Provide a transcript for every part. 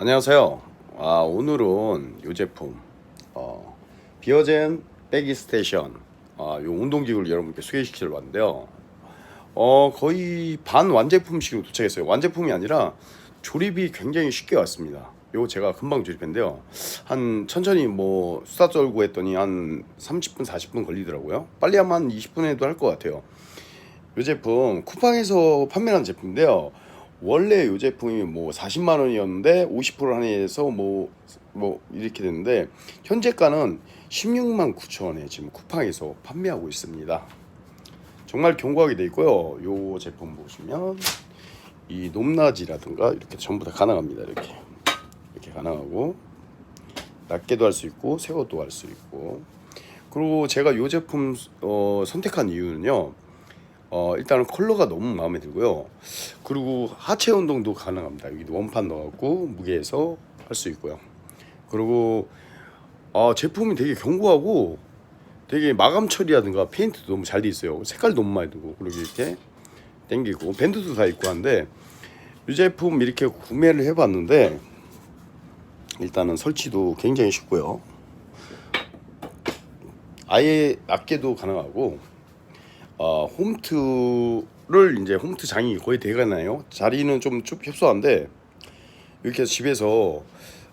안녕하세요. 아, 오늘은 이 제품 어, 비어젠 빼기 스테이션 아, 요 운동기구를 여러분께 소개시키려 왔는데요. 어, 거의 반 완제품식으로 도착했어요. 완제품이 아니라 조립이 굉장히 쉽게 왔습니다. 요 제가 금방 조립했는데요. 한 천천히 뭐 수다 떨고 했더니 한 30분 40분 걸리더라고요. 빨리 하면 한 20분에도 할 것 같아요. 이 제품 쿠팡에서 판매한 제품인데요. 원래 이 제품이 뭐 40만 원이었는데 50% 할인해서 뭐, 뭐 이렇게 됐는데 현재가는 16만 9천 원에 지금 쿠팡에서 판매하고 있습니다. 정말 견고하게 돼 있고요. 이 제품 보시면 이 높낮이라든가 이렇게 전부 다 가능합니다. 이렇게 이렇게 가능하고 낮게도 할 수 있고 세워도 할 수 있고 그리고 제가 이 제품 어, 선택한 이유는요. 어, 일단은 컬러가 너무 마음에 들고요. 그리고 하체 운동도 가능합니다. 여기 원판 넣어갖고 무게에서 할 수 있고요. 그리고 아, 제품이 되게 견고하고 되게 마감 처리라든가 페인트도 너무 잘 돼 있어요. 색깔 너무 많이 들고 그리고 이렇게 당기고 밴드도 다 있고 한데 이 제품 이렇게 구매를 해봤는데 일단은 설치도 굉장히 쉽고요. 아예 낮게도 가능하고 어, 홈트를 이제 홈트 장이 거의 돼가나요? 자리는 좀 쭉 협소한데 이렇게 집에서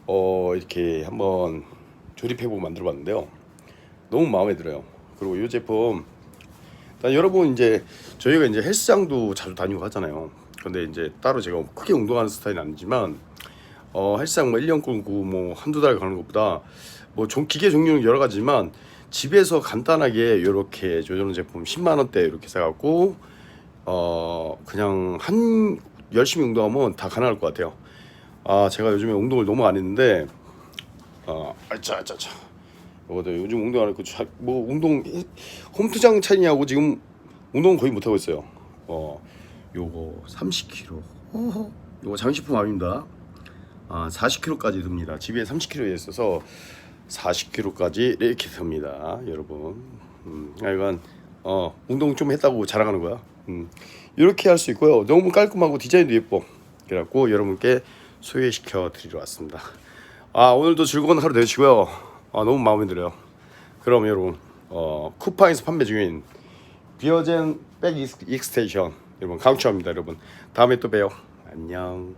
어, 이렇게 한번 조립해보고 만들어봤는데요. 너무 마음에 들어요. 그리고 이 제품 여러분 이제 저희가 이제 헬스장도 자주 다니고 하잖아요. 근데 이제 따로 제가 크게 운동하는 스타일은 아니지만 어, 헬스장 뭐 1년 끌고 뭐 한두 달 가는 것보다 뭐 종, 기계 종류는 여러 가지만 집에서 간단하게 이렇게 요런 제품 10만 원대 이렇게 사갖고 어 그냥 한 열심히 운동하면 다 가능할 것 같아요. 아 제가 요즘에 운동을 너무 안 했는데 어 아짜 아짜 아짜 이거도 요즘 운동 안 했고 자- 뭐 운동 홈트장 차이냐고 지금 운동 거의 못 하고 있어요. 어 요거 30kg 요거 장식품 아닙니다. 아 40kg까지 듭니다. 집에 30kg에 있어서 40kg까지 이렇게 듭니다, 여러분. 음, 아, 이건 어 운동 좀 했다고 자랑하는 거야. 음, 이렇게 할 수 있고요. 너무 깔끔하고 디자인도 예뻐. 그래갖고 여러분께 소개시켜 드리러 왔습니다. 아 오늘도 즐거운 하루 되시고요. 아 너무 마음에 들어요. 그럼 여러분 어 쿠팡에서 판매 중인 비어젠 백 익스테이션 여러분 강추합니다, 여러분. 다음에 또 봬요. 안녕.